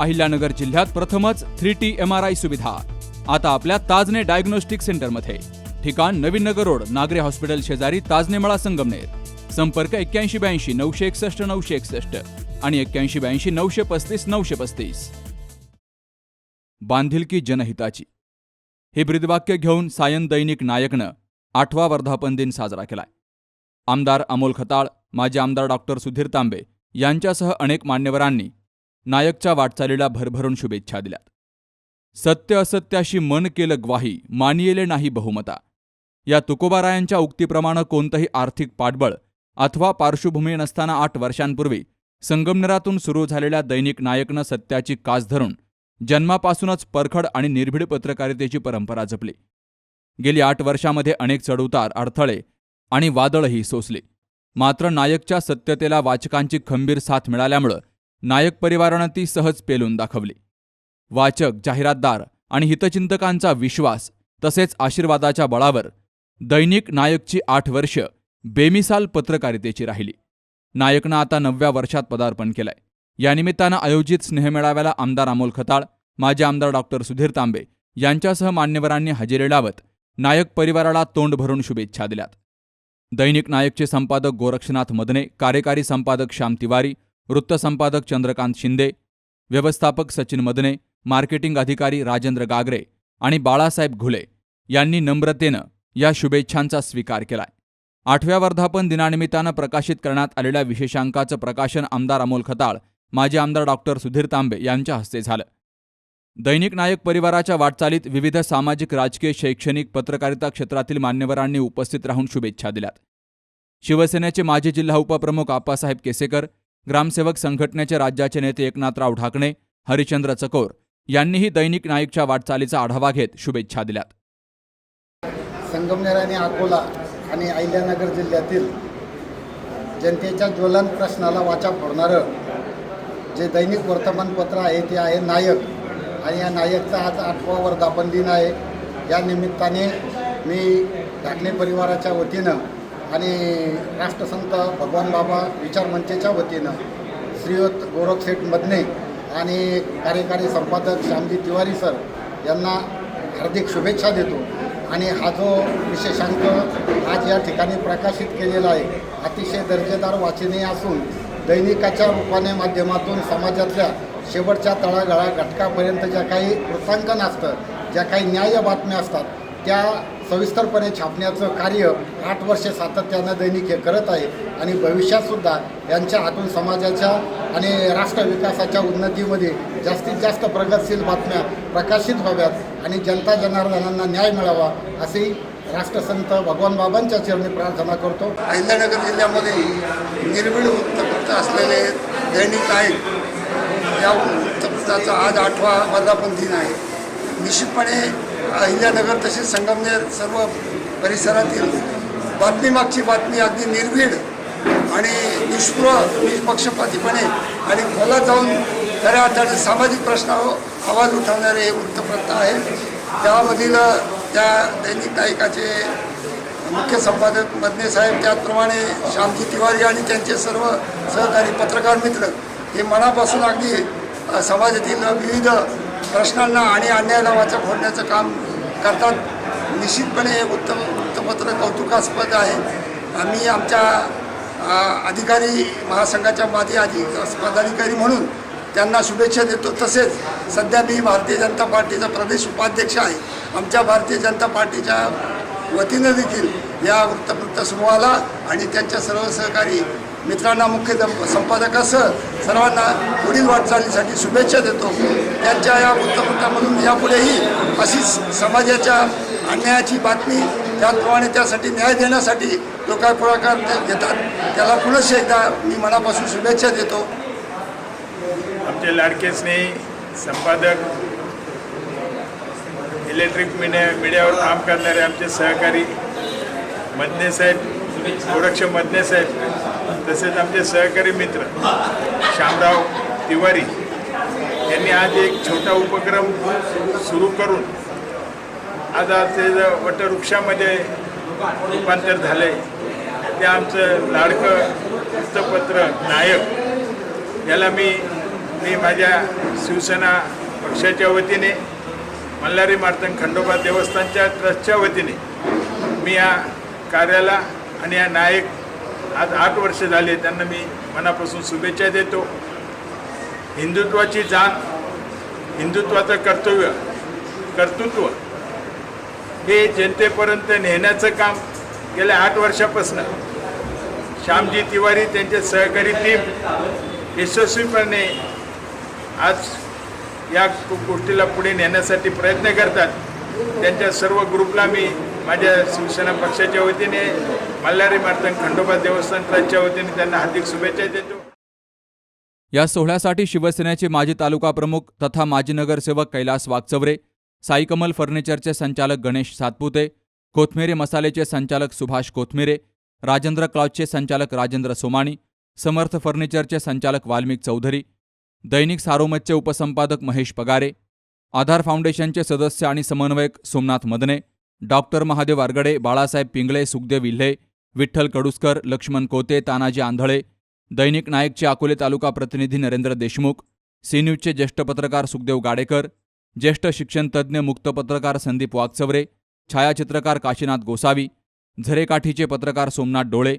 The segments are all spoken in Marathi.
अहिल्यानगर जिल्ह्यात प्रथमच three T M R I सुविधा. आता आपल्या ताजने डायग्नोस्टिक सेंटरमध्ये. ठिकाण नवीन नगर रोड नागरे हॉस्पिटल शेजारी ताजने मळा संगमनेर. संपर्क एक्क्याऐंशी ब्याऐंशी नऊशे एकसष्ट नऊशे एकसष्ट आणि एक्क्याऐंशी ब्याऐंशी नऊशे पस्तीस नऊशे पस्तीस. बांधिलकी जनहिताची. हे ब्रीदवाक्य घेऊन सायन दैनिक नायकनं आठवा वर्धापन दिन साजरा केलाय. आमदार अमोल खताळ माजी आमदार डॉक्टर सुधीर तांबे यांच्यासह अनेक मान्यवरांनी नायकच्या वाटचालीला भरभरून शुभेच्छा दिल्यात. सत्य असत्याशी मन केलं ग्वाही मानियेले नाही बहुमता. या तुकोबारायांच्या उक्तीप्रमाणे कोणतंही आर्थिक पाठबळ अथवा पार्श्वभूमी नसताना आठ वर्षांपूर्वी संगमनेरातून सुरू झालेल्या दैनिक नायकनं सत्याची कास धरून जन्मापासूनच परखड आणि निर्भीड पत्रकारितेची परंपरा जपली. गेली आठ वर्षामध्ये अनेक चढउतार अडथळे आणि वादळही सोसले. मात्र नायकच्या सत्यतेला वाचकांची खंबीर साथ मिळाल्यामुळं नायक परिवारानं ती सहज पेलून दाखवली. वाचक जाहिरातदार आणि हितचिंतकांचा विश्वास तसेच आशीर्वादाच्या बळावर दैनिक नायकची आठ वर्ष बेमिसाल पत्रकारितेची राहिली. नायकनं आता नवव्या वर्षात पदार्पण केलंय. यानिमित्तानं आयोजित स्नेहमेळाव्याला आमदार अमोल खताळ माजी आमदार डॉक्टर सुधीर तांबे यांच्यासह मान्यवरांनी हजेरी लावत नायक परिवाराला तोंड भरून शुभेच्छा दिल्यात. दैनिक नायकचे संपादक गोरक्षनाथ मदने कार्यकारी संपादक श्याम तिवारी वृत्तसंपादक चंद्रकांत शिंदे व्यवस्थापक सचिन मदने मार्केटिंग अधिकारी राजेंद्र गागरे आणि बाळासाहेब घुले यांनी नम्रतेनं या शुभेच्छांचा स्वीकार केलाय. आठव्या वर्धापन दिनानिमित्तानं प्रकाशित करण्यात आलेल्या विशेषांकाचं प्रकाशन आमदार अमोल खताळ माजी आमदार डॉक्टर सुधीर तांबे यांच्या हस्ते झालं. दैनिक नायक परिवाराच्या वाटचालीत विविध सामाजिक राजकीय शैक्षणिक पत्रकारिता क्षेत्रातील मान्यवरांनी उपस्थित राहून शुभेच्छा दिल्यात. शिवसेनेचे माजी जिल्हा उपप्रमुख आप्पासाहेब केसेकर ग्रामसेवक संघटनेचे राज्याचे नेते एकनाथराव ढाकणे हरिचंद्र चकोर यांनीही दैनिक नाईकच्या वाटचालीचा आढावा घेत शुभेच्छा दिल्यात. संगमनेर आणि अकोला आणि अहिल्यानगर जिल्ह्यातील जनतेच्या ज्वलन प्रश्नाला वाचा फोडणारं जे दैनिक वर्तमानपत्र आहे ते आहे नायक. आणि या नायकचा आज आठवा वर्धापन दिन आहे. या निमित्ताने मी ढाकणे परिवाराच्या वतीनं आणि राष्ट्रसंत भगवान बाबा विचार मंचेच्या वतीनं श्रीयुत गोरखशेठ मदने आणि कार्यकारी संपादक श्यामजी तिवारी सर यांना हार्दिक शुभेच्छा देतो. आणि हा जो विशेषांक आज या ठिकाणी प्रकाशित केलेला आहे अतिशय दर्जेदार वाचनीय असून दैनिकाच्या रूपाने माध्यमातून समाजातल्या शेवटच्या तळागळा घटकापर्यंत ज्या काही वृत्तांकन असतं ज्या काही न्याय बातम्या असतात त्या सविस्तरपणे छापण्याचं कार्य आठ वर्षे सातत्यानं दैनिक हे करत आहे आणि भविष्यातसुद्धा यांच्या हातून समाजाच्या आणि राष्ट्र विकासाच्या उन्नतीमध्ये जास्तीत जास्त प्रगतशील बातम्या प्रकाशित व्हाव्यात आणि जनता जनार्दनांना न्याय मिळावा असे राष्ट्रसंत भगवान बाबांच्या चरणी प्रार्थना करतो. अहिल्यानगर जिल्ह्यामध्ये निर्भीड वृत्तपत्र असलेले दैनिक आहेत या वृत्तपत्राचा आज आठवा वर्धापन दिन आहे. निश्चितपणे अहिल्यानगर तसेच संगमनेर सर्व परिसरातील बातमीमागची बातमी अगदी निर्भीड आणि निष्पृह निष्पक्षपातीपणे आणि खोलात जाऊन खऱ्या अर्थाने सामाजिक प्रश्नावर आवाज उठवणारे हे वृत्तपत्र आहे. त्यामधील त्या दैनिक नायकाचे मुख्य संपादक मदने साहेब त्याचप्रमाणे श्यामजी तिवारी आणि त्यांचे सर्व सहकारी पत्रकार मित्र हे मनापासून अगदी समाजातील विविध प्रश्नांना आणि अन्यायाला वाचा फोडण्याचं काम करतात. निश्चितपणे हे उत्तम वृत्तपत्र कौतुकास्पद आहे. आम्ही आमच्या अधिकारी महासंघाच्या माजी अधि पदाधिकारी म्हणून त्यांना शुभेच्छा देतो. तसेच सध्या मी भारतीय जनता पार्टीचा प्रदेश उपाध्यक्ष आहे. आमच्या भारतीय जनता पार्टीच्या वतीनं देखील या वृत्तपत्र समूहाला आणि त्यांच्या सर्व सहकारी मित्रांना मुख्य संपादकासह सर्वांना पुढील वाटचालीसाठी शुभेच्छा देतो. त्यांच्या या वृत्तपत्रामधून यापुढेही अशीच समाजाच्या अन्यायाची बातमी त्याचप्रमाणे त्यासाठी न्याय देण्यासाठी जो काय पुढाकार ते घेतात. त्याला पुनश्च एकदा मी मनापासून शुभेच्छा देतो. आमचे लाडके स्नेही संपादक इलेक्ट्रिक मीडिया मीडियावर काम करणारे आमचे सहकारी मदने साहेब प्रोडक्शन मदने साहेब तसेच आमचे सहकारी मित्र श्यामराव तिवारी यांनी आज एक छोटा उपक्रम सुरू करून आज आज ते जे वटवृक्षामध्ये रूपांतर झाले ते आमचं लाडकं वृत्तपत्र नायक याला मी मी माझ्या शिवसेना पक्षाच्या वतीने मल्हारी मार्तन खंडोबा देवस्थानच्या ट्रस्टच्या वतीने मी या कार्याला आणि या नायक आज आठ वर्ष झाले त्यांना मी मनापासून शुभेच्छा देतो. हिंदुत्वाची जाण हिंदुत्वाचं कर्तव्य कर्तृत्व हे जनतेपर्यंत नेण्याचं काम गेल्या आठ वर्षापासून. श्यामजी तिवारी त्यांचे सहकारी टीम यशस्वीपणे आज या गोष्टीला पुढे नेण्यासाठी प्रयत्न करतात. त्यांच्या सर्व ग्रुपला मी माझ्या शिवसेना पक्षाच्या वतीने मल्हारी मार्तन खंडोबा देवस्थान ट्रस्टच्या वतीने त्यांना हार्दिक शुभेच्छा देतो. या सोहळ्यासाठी शिवसेनेचे माजी तालुका प्रमुख तथा माजी नगरसेवक कैलास वागचवरे साईकमल फर्निचरचे संचालक गणेश सातपुते कोथमेरे मसालेचे संचालक सुभाष कोथमिरे राजेंद्र क्लॉजचे संचालक राजेंद्र सोमाणी समर्थ फर्निचरचे संचालक वाल्मिक चौधरी दैनिक सारोमतचे उपसंपादक महेश पगारे आधार फाउंडेशनचे सदस्य आणि समन्वयक सोमनाथ मदने डॉक्टर महादेव वारगडे बाळासाहेब पिंगळे सुखदेव विल्हे विठ्ठल कडुसकर लक्ष्मण कोते तानाजी आंधळे दैनिक नायकचे अकोले तालुका प्रतिनिधी नरेंद्र देशमुख सी न्यूजचे ज्येष्ठ पत्रकार सुखदेव गाडेकर ज्येष्ठ शिक्षणतज्ज्ञ मुक्त पत्रकार संदीप वागचवरे छायाचित्रकार काशीनाथ गोसावी झरेकाठीचे पत्रकार सोमनाथ डोळे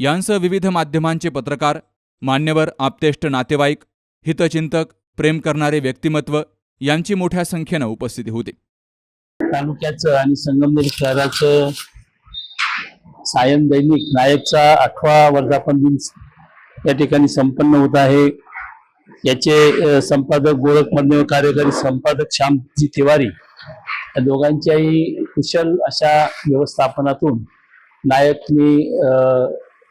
यांसह विविध माध्यमांचे पत्रकार मान्यवर आप्तेष्ट नातेवाईक हितचिंतक प्रेम करणारे व्यक्तिमत्व यांची मोठ्या संख्येनं उपस्थिती होती. तालुक्याचं आणि संगमनेर शहराचं सायन दैनिक नायकचा आठवा वर्धापन दिन या ठिकाणी संपन्न होत आहे. याचे संपादक गोरख कार्यकारी संपादक श्यामजी तिवारी या दोघांच्याही कुशल अशा व्यवस्थापनातून नायकनी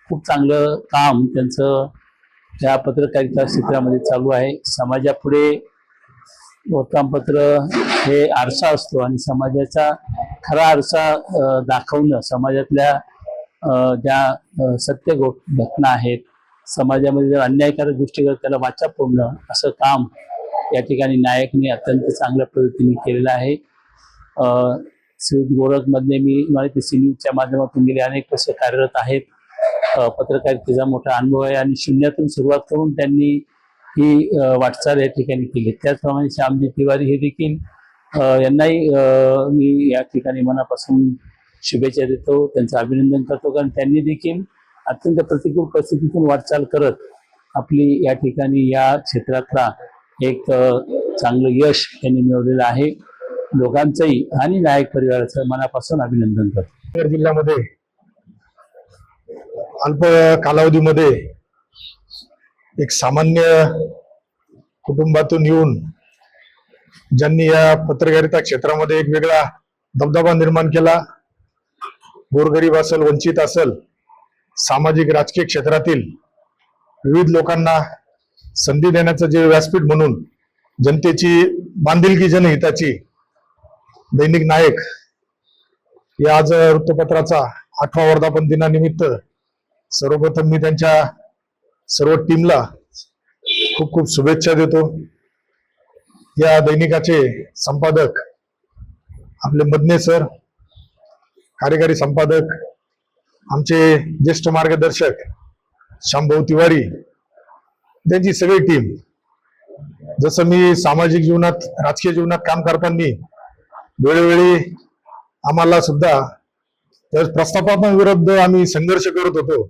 खूप चांगलं काम त्यांचं या पत्रकारिता क्षेत्रामध्ये चालू आहे. समाजापुढे वर्तमानपत्र हे आरसा असतो आणि समाजाचा खरा आरसा दाखवणं समाजातल्या ज्या सत्य गो घटना आहेत समाजामध्ये जर अन्यायकारक गोष्टी करत त्याला वाचा फोडणं असं काम या ठिकाणी नायकने अत्यंत चांगल्या पद्धतीने केलेलं आहे. अ, श्री गोरखमधले मी माहिती सी माध्यमातून गेले अनेक वर्ष कार्यरत आहेत. पत्रकारितेचा मोठा अनुभव आहे आणि शून्यातून सुरुवात करून त्यांनी ही वाटचाल या ठिकाणी केली. त्याचप्रमाणे श्यामजी तिवारी हे देखील यांनाही मी या ठिकाणी मनापासून शुभेच्छा देतो त्यांचं अभिनंदन करतो कारण त्यांनी देखील अत्यंत प्रतिकूल परिस्थितीतून वाटचाल करत आपली या ठिकाणी या क्षेत्रातला एक चांगलं यश त्यांनी मिळवलेलं आहे. लोकांचंही आणि नायक परिवाराचं मनापासून अभिनंदन करतो. नगर जिल्ह्यामध्ये अल्प कालावधीमध्ये एक सामान्य कुटुंबातून येऊन ज्यांनी या पत्रकारिता क्षेत्रामध्ये एक वेगळा दबदबा निर्माण केला गोरगरीब असेल वंचित असेल सामाजिक राजकीय क्षेत्रातील विविध लोकांना संधी देण्याचं जे व्यासपीठ म्हणून जनतेची बांधिलकी जनहिताची दैनिक नायक या आज वृत्तपत्राचा आठवा वर्धापन दिनानिमित्त सर्वप्रथम मी त्यांच्या सर्व टीमला खूप खूप शुभेच्छा देतो. या दैनिकाचे संपादक आपले मदने सर कार्यकारी संपादक आमचे ज्येष्ठ मार्गदर्शक शांभाऊ तिवारी त्यांची सगळी टीम जसं मी सामाजिक जीवनात राजकीय जीवनात काम करताना वेळोवेळी आम्हाला सुद्धा त्यावेळेस विरुद्ध आम्ही संघर्ष करत होतो.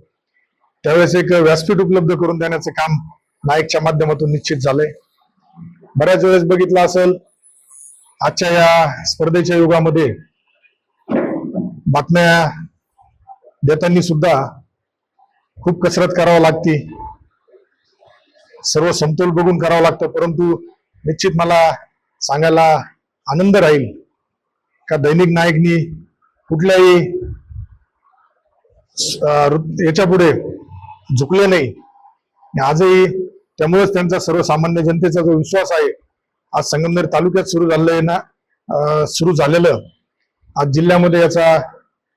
त्यावेळेस एक व्यासपीठ उपलब्ध करून देण्याचे काम नाईकच्या माध्यमातून निश्चित झालंय. बऱ्याच वेळेस बघितलं असेल आजच्या या स्पर्धेच्या युगामध्ये बातम्या देताना सुद्धा खूप कसरत करावं लागते. सर्व समतोल बघून करावं लागतं परंतु निश्चित मला सांगायला आनंद राहील का दैनिक नायकनी कुठल्याही याच्यापुढे झुकले नाही. आणि आजही त्यामुळेच त्यांचा सर्वसामान्य जनतेचा जो विश्वास आहे आज संगमनेर तालुक्यात सुरू झालेलं आहे ना सुरू झालेलं. आज जिल्ह्यामध्ये याचा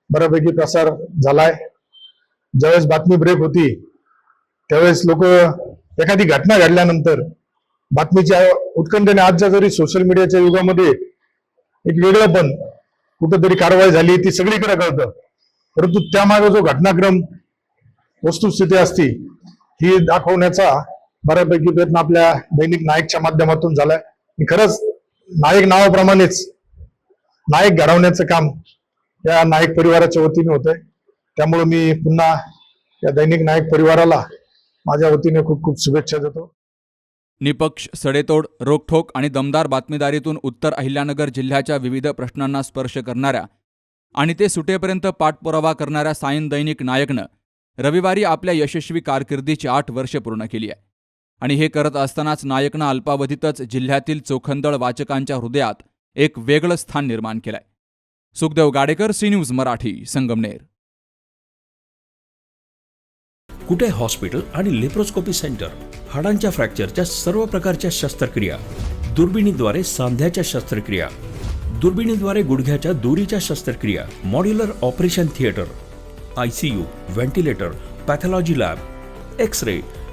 बऱ्यापैकी प्रसार झालाय. ज्यावेळेस बातमी ब्रेक होती त्यावेळेस लोक एखादी घटना घडल्यानंतर बातमीच्या उत्कंठेने आजच्या जरी सोशल मीडियाच्या युगामध्ये एक वेगळं पण कुठंतरी कारवाई झाली ती सगळीकडे कळतं. परंतु त्यामागे जो घटनाक्रम वस्तुस्थिती असती ही दाखवण्याचा बऱ्यापैकी प्रयत्न आपल्या दैनिक नायकच्या माध्यमातून झालाय. आणि खरंच नायक नावाप्रमाणेच नायक घडवण्याचं काम या नायक परिवाराच्या वतीने होत आहे त्यामुळे मी पुन्हा या दैनिक नायक परिवाराला माझ्या वतीने खूप खूप शुभेच्छा देतो. निपक्ष सडेतोड रोखठोक आणि दमदार बातमीदारीतून उत्तर अहिल्यानगर जिल्ह्याच्या विविध प्रश्नांना स्पर्श करणाऱ्या आणि ते सुटेपर्यंत पाठपुरावा करणाऱ्या सायन दैनिक नायकनं रविवारी आपल्या यशस्वी कारकिर्दीची आठ वर्षे पूर्ण केली आहे आणि हे करत असतानाच नायकनं अल्पावधीतच जिल्ह्यातील चोखंदळ वाचकांच्या हृदयात एक वेगळं स्थान निर्माण केलंय. Sukhdev Gadekar C news Marathi Sangamner. Kute hospital आणि लेप्रोस्कोपी सेंटर? हाडांच्या फ्रॅक्चरच्या सर्व प्रकारच्या शस्त्रक्रिया. दुर्बिणीद्वारे सांध्याच्या शस्त्रक्रिया. दुर्बिणीद्वारे गुडघ्याच्या दुरीच्या शस्त्रक्रिया. Modular operation theatre. I C U ventilator pathology lab. X ray